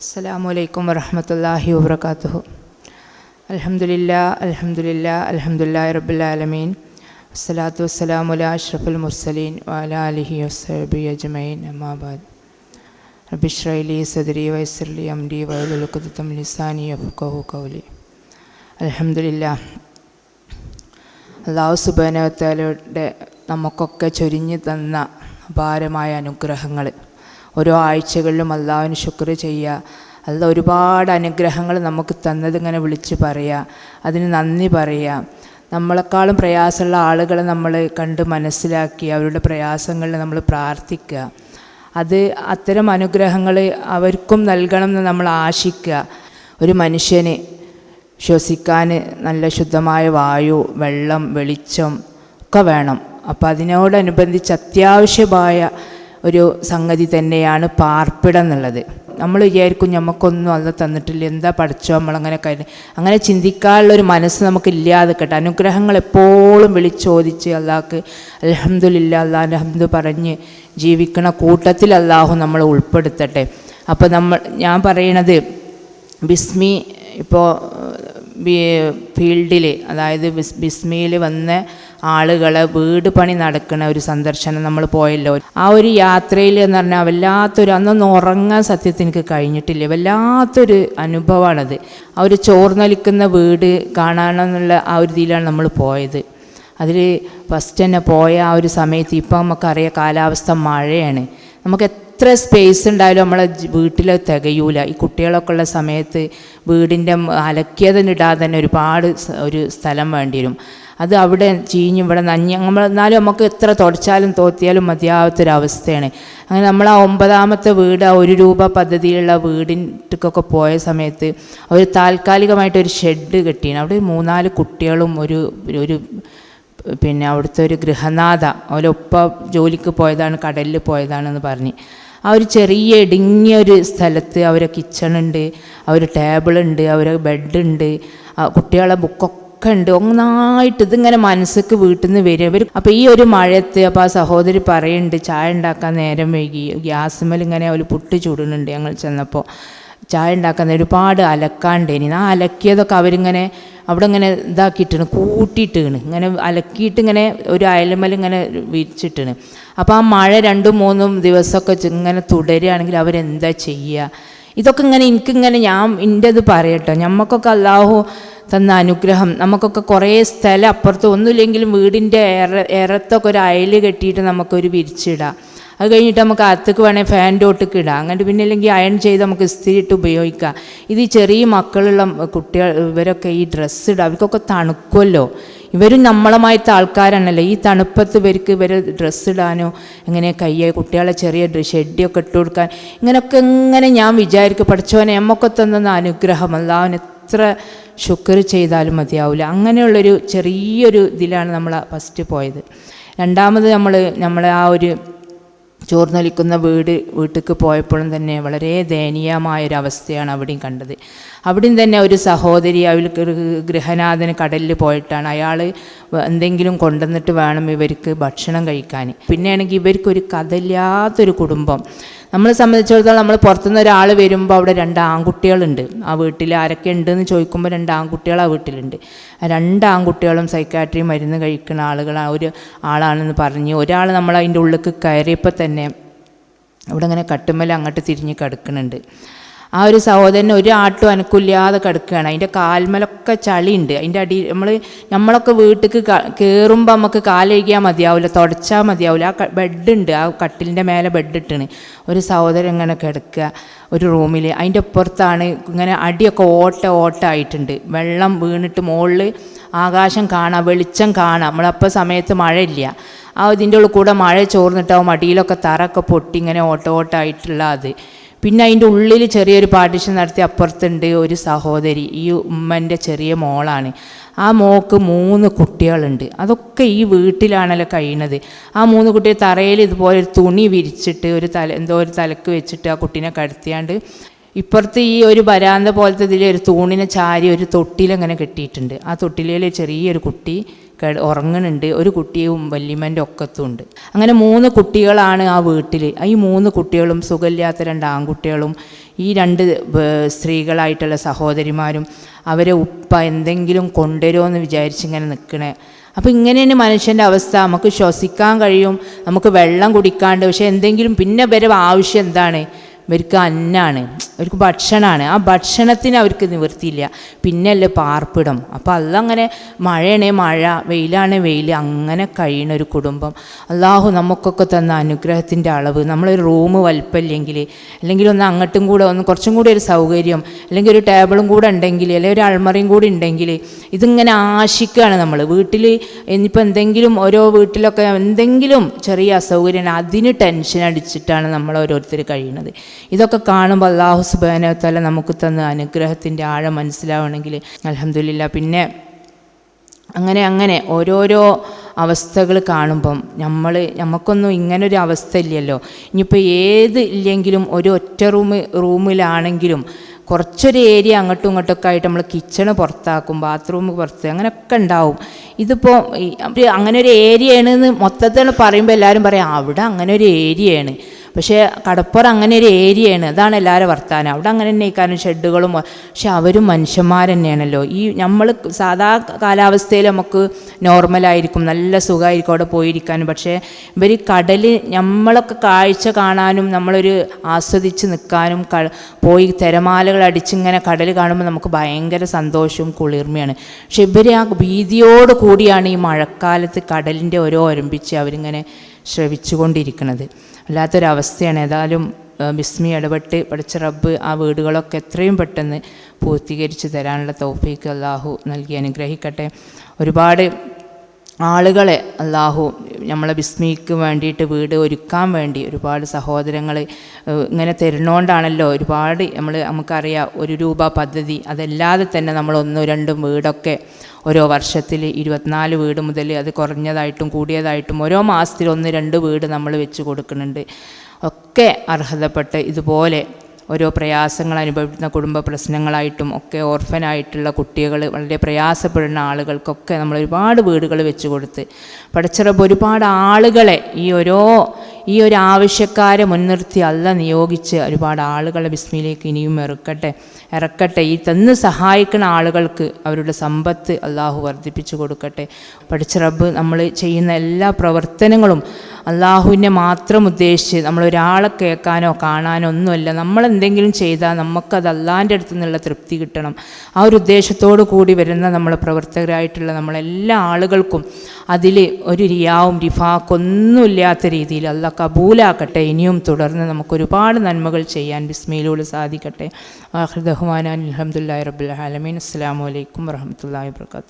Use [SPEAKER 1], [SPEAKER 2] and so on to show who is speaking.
[SPEAKER 1] അസ്സലാമു അലൈക്കും വരഹമത്തല്ലാഹി വാത്തു അലഹമുല്ല അലഹമുല്ല ആലമീൻ. വസ്സലാത്തു വസ്സലാമു അല അഷ്റഫുൽ മുർസലീൻ വാല ആലിഹി വസ്ബി അജ്മഈൻ. അമ്മാബാദ് റബിഷ്രൈലി സദരി വൈസർലി അംഡി വയലുലുക്കുത്തം ലിസാനി അഫ്കഹു കൗലി അലഹമുല്ല അള്ളാഹു സുബാനവത്താലയുടെ നമുക്കൊക്കെ ചൊരിഞ്ഞു തന്ന അപാരമായ അനുഗ്രഹങ്ങൾ ഓരോ ആഴ്ചകളിലും അള്ളാഹുവിന് ശുക്ർ ചെയ്യുക. അല്ല ഒരുപാട് അനുഗ്രഹങ്ങൾ നമുക്ക് തന്നതിങ്ങനെ വിളിച്ച് പറയുക അതിന് നന്ദി പറയുക നമ്മളെക്കാളും പ്രയാസമുള്ള ആളുകളെ നമ്മൾ കണ്ട് മനസ്സിലാക്കി അവരുടെ പ്രയാസങ്ങളിൽ നമ്മൾ പ്രാർത്ഥിക്കുക. അത് അത്തരം അനുഗ്രഹങ്ങൾ അവർക്കും നൽകണം എന്ന് നമ്മൾ ആശിക്കുക. ഒരു മനുഷ്യന് ശ്വസിക്കാൻ നല്ല ശുദ്ധമായ വായു വെള്ളം വെളിച്ചം ഒക്കെ വേണം. അപ്പോൾ അതിനോടനുബന്ധിച്ച് അത്യാവശ്യമായ ഒരു സംഗതി തന്നെയാണ് പാർപ്പിടം എന്നുള്ളത്. നമ്മൾ വിചാരിക്കും നമുക്കൊന്നും അത് തന്നിട്ടില്ല. എന്താ പഠിച്ചോ നമ്മളങ്ങനെ കരു അങ്ങനെ ചിന്തിക്കാനുള്ള ഒരു മനസ്സ് നമുക്ക് ഇല്ലാതെ അനുഗ്രഹങ്ങൾ എപ്പോഴും വിളിച്ചോദിച്ച് അള്ളാഹ്ക്ക് അലഹമ്മദില്ല അള്ളാഹ് ഹംദ് പറഞ്ഞ് ജീവിക്കണ കൂട്ടത്തിൽ അള്ളാഹു നമ്മളെ ഉൾപ്പെടുത്തട്ടെ. അപ്പോൾ നമ്മൾ ഞാൻ പറയണത് ബിസ്മി ഇപ്പോൾ ഫീൽഡിൽ അതായത് ബിസ് ബിസ്മിയിൽ വന്ന ആളുകളെ വീട് പണി നടക്കുന്ന ഒരു സന്ദർശനം നമ്മൾ പോയല്ലോ. ആ ഒരു യാത്രയിൽ എന്ന് പറഞ്ഞാൽ വല്ലാത്തൊരു അന്നൊന്നും ഉറങ്ങാൻ സത്യത്തിൽ എനിക്ക് കഴിഞ്ഞിട്ടില്ല. വല്ലാത്തൊരു അനുഭവമാണത്. ആ ഒരു ചോർന്നലിക്കുന്ന വീട് കാണണമെന്നുള്ള ആ ഒരു രീതിയിലാണ് നമ്മൾ പോയത്. അതിൽ ഫസ്റ്റ് തന്നെ പോയ ആ ഒരു സമയത്ത് ഇപ്പം നമുക്കറിയാം കാലാവസ്ഥ മഴയാണ്. നമുക്ക് എത്ര സ്പേസ് ഉണ്ടായാലും നമ്മളെ വീട്ടിൽ തികയൂല. ഈ കുട്ടികളൊക്കെ ഉള്ള സമയത്ത് വീടിന്റെ അലക്കിയതിനിടാതെ തന്നെ ഒരുപാട് ഒരു സ്ഥലം വേണ്ടി വരും. അത് അവിടെ ചീഞ്ഞ് ഇവിടെ നഞ്ഞ് നമ്മൾ എന്നാലും നമുക്ക് എത്ര തുടച്ചാലും തോത്തിയാലും മതിയാവാത്തൊരവസ്ഥയാണ്. അങ്ങനെ നമ്മൾ ആ ഒമ്പതാമത്തെ വീട് ആ ഒരു രൂപ പദ്ധതിയിലുള്ള വീടിന്റെക്കൊക്കെ പോയ സമയത്ത് അവർ താൽക്കാലികമായിട്ട് ഒരു ഷെഡ് കെട്ടിയാണ് അവിടെ മൂന്നാൽ കുട്ടികളും ഒരു ഒരു പിന്നെ അവിടുത്തെ ഒരു ഗൃഹനാഥ അവരൊപ്പ ജോലിക്ക് പോയതാണ് കടലിൽ പോയതാണെന്ന് പറഞ്ഞ്. ആ ഒരു ചെറിയ ഇടുങ്ങിയ ഒരു സ്ഥലത്ത് അവരെ കിച്ചണുണ്ട് അവർ ടേബിളുണ്ട് അവരെ ബെഡുണ്ട് കുട്ടികളെ ബുക്കൊക്കെ ഒക്കെ ഉണ്ട് ഒന്നായിട്ട് ഇതിങ്ങനെ മനസ്സക്ക് വീട്ടിൽ നിന്ന് വരും. ഇവർ അപ്പോൾ ഈ ഒരു മഴയത്ത് അപ്പോൾ ആ സഹോദരി പറയുന്നുണ്ട് ചായ ഉണ്ടാക്കാൻ നേരം വൈകി. ഗ്യാസ് ഇങ്ങനെ ഒരു പുട്ട് ചൂടുന്നുണ്ട് ഞങ്ങൾ ചെന്നപ്പോൾ ചായ ഉണ്ടാക്കാൻ ഒരുപാട് അലക്കാണ്ടേനി. ആ അലക്കിയതൊക്കെ അവരിങ്ങനെ അവിടെ ഇങ്ങനെ ഇതാക്കിയിട്ടാണ് കൂട്ടിയിട്ടാണ്. ഇങ്ങനെ അലക്കിയിട്ട് ഇങ്ങനെ ഒരു അയലുമൽ ഇങ്ങനെ വിരിച്ചിട്ടാണ്. അപ്പോൾ ആ മഴ രണ്ടും മൂന്നും ദിവസമൊക്കെ ഇങ്ങനെ തുടരുകയാണെങ്കിൽ അവരെന്താ ചെയ്യുക? ഇതൊക്കെ ഇങ്ങനെ എനിക്കിങ്ങനെ ഞാൻ എന്റെ ഇത് പറയട്ടോ. ഞമ്മക്കൊക്കെ അള്ളാഹു തന്ന അനുഗ്രഹം. നമുക്കൊക്കെ കുറേ സ്ഥലം അപ്പുറത്ത് ഒന്നുമില്ലെങ്കിലും വീടിന്റെ എറ എറത്തൊക്കെ ഒരു അയൽ കെട്ടിയിട്ട് നമുക്കൊരു വിരിച്ചിടാം. അത് കഴിഞ്ഞിട്ട് നമുക്ക് അകത്തേക്ക് വേണേൽ ഫാന്റെ ഒട്ടിക്ക് ഇടാം. അങ്ങനെ പിന്നെ അല്ലെങ്കിൽ അയൺ ചെയ്ത് നമുക്ക് ഇസ്തിരി ഇട്ട് ഉപയോഗിക്കാം. ഇത് ചെറിയ മക്കളുള്ള കുട്ടികൾ ഇവരൊക്കെ ഈ ഡ്രസ്സ് ഇടുക. അവർക്കൊക്കെ തണുക്കുമല്ലോ. ഇവരും നമ്മളമായിട്ട് ആൾക്കാരാണല്ലോ. ഈ തണുപ്പത്ത് ഇവർക്ക് ഇവർ ഡ്രസ്സ് ഇടാനോ ഇങ്ങനെ കയ്യെ കുട്ടികളെ ചെറിയ ഷെഡിയൊക്കെ ഇട്ട് കൊടുക്കാൻ ഇങ്ങനെയൊക്കെ എങ്ങനെ ഞാൻ വിചാരിക്കും. പഠിച്ചവനെ നമ്മൊക്കെ തന്ന അനുഗ്രഹം. അല്ലാവൻ എത്ര ശുക്ർ ചെയ്താലും മതിയാവില്ല അങ്ങനെയുള്ളൊരു ചെറിയൊരു ഇതിലാണ് നമ്മൾ ഫസ്റ്റ് പോയത്. രണ്ടാമത് നമ്മൾ നമ്മളെ ആ ഒരു ചോർന്നൊലിക്കുന്ന വീട് വീട്ടിലേക്ക് പോയപ്പോഴും തന്നെ വളരെ ദയനീയമായൊരവസ്ഥയാണ് അവിടെയും കണ്ടത്. അവിടെയും തന്നെ ഒരു സഹോദരി അവർക്ക് ഗൃഹനാഥന് കടലിൽ പോയിട്ടാണ്. അയാൾ എന്തെങ്കിലും കൊണ്ടുവന്നിട്ട് വേണം ഇവർക്ക് ഭക്ഷണം കഴിക്കാൻ പിന്നെയാണെങ്കിൽ ഇവർക്കൊരു കഥയില്ലാത്തൊരു കുടുംബം. നമ്മളെ സംബന്ധിച്ചിടത്തോളം നമ്മൾ പുറത്തുനിന്ന് ഒരാൾ വരുമ്പോൾ അവിടെ രണ്ട് ആൺകുട്ടികളുണ്ട്. ആ വീട്ടിൽ ആരൊക്കെ ഉണ്ടെന്ന് ചോദിക്കുമ്പോൾ രണ്ട് ആൺകുട്ടികൾ ആ വീട്ടിലുണ്ട്. രണ്ട് ആൺകുട്ടികളും സൈക്കാട്രി മരുന്ന് കഴിക്കുന്ന ആളുകൾ ഒരു ആളാണെന്ന് പറഞ്ഞ് ഒരാൾ നമ്മൾ അതിന്റെ ഉള്ളിലേക്ക് കയറിയപ്പോൾ തന്നെ അവിടെ ഇങ്ങനെ കട്ടുമ്മൽ അങ്ങോട്ട് തിരിഞ്ഞ് കിടക്കുന്നുണ്ട്. ആ ഒരു സഹോദരൻ ഒരു ആട്ടും അനക്കില്ലാതെ കിടക്കുകയാണ്. അതിന്റെ കാൽമലൊക്കെ ചളിയുണ്ട്. അതിന്റെ അടി നമ്മൾ നമ്മളൊക്കെ വീട്ടിലേക്ക് കയറുമ്പോൾ നമുക്ക് കാലഴിക്കാൻ മതിയാവില്ല തുടച്ചാൽ മതിയാവില്ല ആ ബെഡുണ്ട്. ആ കട്ടിലിന്റെ മേലെ ബെഡ് ഇട്ടാണ് ഒരു സഹോദരൻ ഇങ്ങനെ കിടക്കുക ഒരു റൂമിൽ അതിന്റെ അപ്പുറത്താണ് ഇങ്ങനെ അടിയൊക്കെ ഓട്ട ഓട്ട ആയിട്ടുണ്ട് വെള്ളം വീണിട്ട് മുകളിൽ ആകാശം കാണാം വെളിച്ചം കാണാം. നമ്മളപ്പോൾ സമയത്ത് മഴയില്ല. ആ ഇതിന്റെ ഉള്ളിൽ കൂടെ മഴ ചോർന്നിട്ടാവും അടിയിലൊക്കെ തറൊക്കെ പൊട്ടി ഇങ്ങനെ ഓട്ട ഓട്ടായിട്ടുള്ള അത്. പിന്നെ അതിന്റെ ഉള്ളിൽ ചെറിയൊരു പാർട്ടീഷൻ നടത്തി അപ്പുറത്തുണ്ട് ഒരു സഹോദരി ഈ ഉമ്മന്റെ ചെറിയ മോളാണ്. ആ മോക്ക് മൂന്ന് കുട്ടികളുണ്ട്. അതൊക്കെ ഈ വീട്ടിലാണല്ലോ കഴിയുന്നത്. ആ മൂന്ന് കുട്ടിയെ തറയിൽ ഇതുപോലെ ഒരു തുണി വിരിച്ചിട്ട് ഒരു തല എന്തോ ഒരു തലക്ക് വെച്ചിട്ട് ആ കുട്ടീനെ കടത്തിയാണ്ട് ഇപ്പുറത്ത് ഈ ഒരു വരാന്ത പോലത്തെ ഇതിൽ ഒരു തൂണിനെ ചാരി ഒരു തൊട്ടിലങ്ങനെ കെട്ടിയിട്ടുണ്ട്. ആ തൊട്ടിലയിൽ ചെറിയൊരു കുട്ടി കിട ഉറങ്ങുന്നുണ്ട് ഒരു കുട്ടിയും വല്യമ്മന്റെ ഒക്കത്തുമുണ്ട് അങ്ങനെ മൂന്ന് കുട്ടികളാണ് ആ വീട്ടിൽ ഈ മൂന്ന് കുട്ടികളും സുഖമില്ലാത്ത രണ്ട് ആൺകുട്ടികളും ഈ രണ്ട് സ്ത്രീകളായിട്ടുള്ള സഹോദരിമാരും അവരെ ഉപ്പ എന്തെങ്കിലും കൊണ്ടുവരുമോ എന്ന് വിചാരിച്ചിങ്ങനെ നിൽക്കണേ. അപ്പോൾ ഇങ്ങനെയാണ് മനുഷ്യന്റെ അവസ്ഥ. നമുക്ക് ശ്വസിക്കാൻ കഴിയും. നമുക്ക് വെള്ളം കുടിക്കാണ്ട്. പക്ഷേ എന്തെങ്കിലും പിന്നെ വരെ ആവശ്യം എന്താണ്? ഇവർക്ക് അന്നാണ്. അവർക്ക് ഭക്ഷണമാണ് ആ ഭക്ഷണത്തിന് അവർക്ക് നിവൃത്തിയില്ല. പിന്നല്ലേ പാർപ്പിടം. അപ്പോൾ അതങ്ങനെ മഴയാണേ മഴ വെയിലാണേ വെയിൽ. അങ്ങനെ കഴിയണ ഒരു കുടുംബം. അള്ളാഹു നമുക്കൊക്കെ തന്ന അനുഗ്രഹത്തിന്റെ അളവ്. നമ്മളൊരു റൂം വലിപ്പമില്ലെങ്കിൽ അല്ലെങ്കിൽ ഒന്ന് അങ്ങോട്ടും കൂടെ ഒന്ന് കുറച്ചും കൂടി ഒരു സൗകര്യം അല്ലെങ്കിൽ ഒരു ടേബിളും കൂടെ ഉണ്ടെങ്കിൽ അല്ലെങ്കിൽ ഒരു അൾമറയും കൂടി ഉണ്ടെങ്കിൽ ഇതിങ്ങനെ ആശിക്കുകയാണ് നമ്മൾ. വീട്ടിൽ ഇനിയിപ്പോൾ എന്തെങ്കിലും ഓരോ വീട്ടിലൊക്കെ എന്തെങ്കിലും ചെറിയ അസൗകര്യം അതിന് ടെൻഷൻ അടിച്ചിട്ടാണ് നമ്മൾ ഓരോരുത്തർ കഴിയുന്നത്. ഇതൊക്കെ കാണുമ്പോൾ അള്ളാഹു സുബാനത്തല നമുക്ക് തന്ന അനുഗ്രഹത്തിന്റെ ആഴം മനസ്സിലാവണമെങ്കിൽ അലഹമില്ല പിന്നെ അങ്ങനെ അങ്ങനെ ഓരോരോ അവസ്ഥകൾ കാണുമ്പം നമ്മൾ നമുക്കൊന്നും ഇങ്ങനൊരു അവസ്ഥ ഇല്ലല്ലോ. ഇനിയിപ്പോൾ ഏത് ഇല്ലെങ്കിലും ഒരു ഒറ്റ റൂം റൂമിലാണെങ്കിലും കുറച്ചൊരു ഏരിയ അങ്ങോട്ടും ഇങ്ങോട്ടൊക്കെ ആയിട്ട് നമ്മൾ കിച്ചണ് പുറത്താക്കും ബാത്റൂം പുറത്ത് അങ്ങനെയൊക്കെ ഉണ്ടാവും. ഇതിപ്പോൾ അങ്ങനെ ഒരു ഏരിയയാണെന്ന് മൊത്തത്തിൽ പറയുമ്പോൾ എല്ലാവരും പറയും അവിടെ അങ്ങനെ ഒരു ഏരിയയാണ്. പക്ഷേ കടപ്പുറം അങ്ങനെ ഒരു ഏരിയയാണ്. അതാണ് എല്ലാവരും വർത്താനം. അവിടെ അങ്ങനെ തന്നെ കാരണം ഷെഡുകളും. പക്ഷെ അവരും മനുഷ്യന്മാർ തന്നെയാണല്ലോ ഈ നമ്മൾ സാധാ കാലാവസ്ഥയിൽ നമുക്ക് നോർമലായിരിക്കും. നല്ല സുഖമായിരിക്കും അവിടെ പോയിരിക്കാനും. പക്ഷേ ഇവർ കടൽ നമ്മളൊക്കെ കാഴ്ച കാണാനും നമ്മളൊരു ആസ്വദിച്ച് നിൽക്കാനും പോയി തിരമാലകൾ അടിച്ചിങ്ങനെ കടൽ കാണുമ്പോൾ നമുക്ക് ഭയങ്കര സന്തോഷവും കുളിർമയാണ്. പക്ഷെ ഇവർ ആ ഭീതിയോട് കൂടിയാണ് ഈ മഴക്കാലത്ത് കടലിന്റെ ഓരോ ഒരമ്പിച്ച് അവരിങ്ങനെ ശ്രവിച്ചുകൊണ്ടിരിക്കുന്നത്. വല്ലാത്തൊരവസ്ഥയാണ്. ഏതായാലും ബിസ്മി ഇടപെട്ട് പഠിച്ച റബ്ബ് ആ വീടുകളൊക്കെ എത്രയും പെട്ടെന്ന് പൂർത്തീകരിച്ച് തരാനുള്ള തൗഫീക്ക് അള്ളാഹു നൽകി അനുഗ്രഹിക്കട്ടെ. ഒരുപാട് ആളുകളെ അള്ളാഹു നമ്മളെ ബിസ്മിക്ക് വേണ്ടിയിട്ട് വീട് ഒരുക്കാൻ വേണ്ടി ഒരുപാട് സഹോദരങ്ങൾ ഇങ്ങനെ തരുന്നോണ്ടാണല്ലോ ഒരുപാട് നമ്മൾ നമുക്കറിയാം ഒരു രൂപ പദ്ധതി. അതല്ലാതെ തന്നെ നമ്മൾ ഒന്നും രണ്ടും വീടൊക്കെ ഓരോ വർഷത്തിൽ ഇരുപത്തിനാല് വീട് മുതൽ അത് കുറഞ്ഞതായിട്ടും കൂടിയതായിട്ടും ഓരോ മാസത്തിൽ ഒന്ന് രണ്ട് വീട് നമ്മൾ വെച്ച് കൊടുക്കുന്നുണ്ട്. ഒക്കെ അർഹതപ്പെട്ട് ഇതുപോലെ ഓരോ പ്രയാസങ്ങൾ അനുഭവിക്കുന്ന കുടുംബ പ്രശ്നങ്ങളായിട്ടും ഒക്കെ ഓർഫനായിട്ടുള്ള കുട്ടികൾ വളരെ പ്രയാസപ്പെടുന്ന ആളുകൾക്കൊക്കെ നമ്മൾ ഒരുപാട് വീടുകൾ വെച്ച് കൊടുത്ത് പഠിച്ചറപ്പ് ഒരുപാട് ആളുകളെ ഈ ഓരോ ഈ ഒരു ആവശ്യക്കാരെ മുൻനിർത്തി അല്ല നിയോഗിച്ച് ഒരുപാട് ആളുകളെ ബിസ്മിയിലേക്ക് ഇനിയും ഇറക്കട്ടെ ഇറക്കട്ടെ. ഈ തന്ന് സഹായിക്കുന്ന ആളുകൾക്ക് അവരുടെ സമ്പത്ത് അള്ളാഹു വർദ്ധിപ്പിച്ചു കൊടുക്കട്ടെ. പഠിച്ച റബ്ബ് നമ്മൾ ചെയ്യുന്ന എല്ലാ പ്രവർത്തനങ്ങളും അള്ളാഹുവിനെ മാത്രം ഉദ്ദേശിച്ച് നമ്മൾ ഒരാളെ കേൾക്കാനോ കാണാനോ ഒന്നുമല്ല. നമ്മൾ എന്തെങ്കിലും ചെയ്താൽ നമുക്കത് അള്ളാന്റെ അടുത്തു നിന്നുള്ള തൃപ്തി കിട്ടണം. ആ ഒരു ഉദ്ദേശത്തോടു കൂടി വരുന്ന നമ്മളെ പ്രവർത്തകരായിട്ടുള്ള നമ്മളെല്ലാ ആളുകൾക്കും അതിൽ ഒരു റിയാവും റിഫാക്കൊന്നുമില്ലാത്ത രീതിയിൽ അല്ല കബൂലാക്കട്ടെ. ഇനിയും തുടർന്ന് നമുക്ക് ഒരുപാട് നന്മകൾ ചെയ്യാൻ ബിസ്മയിലൂടെ സാധിക്കട്ടെ. ആഹ്ദഹുമാൻ അലഹമുല്ലാ റബുൽ ആലമീൻ. അസ്സാം വലൈക്കും വരഹമുല്ലാ വാബർക്കാത്തു